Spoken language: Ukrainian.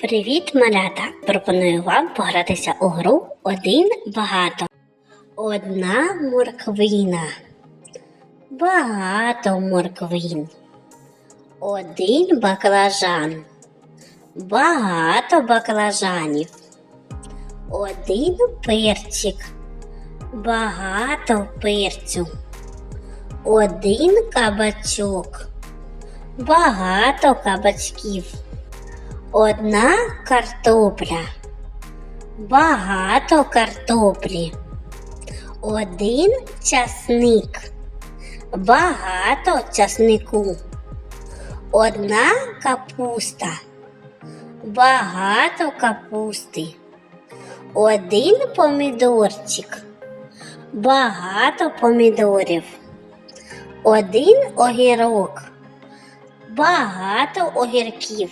Привіт, малята! Пропоную вам погратися у гру один багато. Одна морквина. Багато морквин. Один баклажан. Багато баклажанів. Один перчик. Багато перцю. Один кабачок. Багато кабачків. Одна картопля. Багато картоплі. Один часник. Багато часнику. Одна капуста. Багато капусти. Один помідорчик. Багато помідорів. Один огірок. Багато огірків.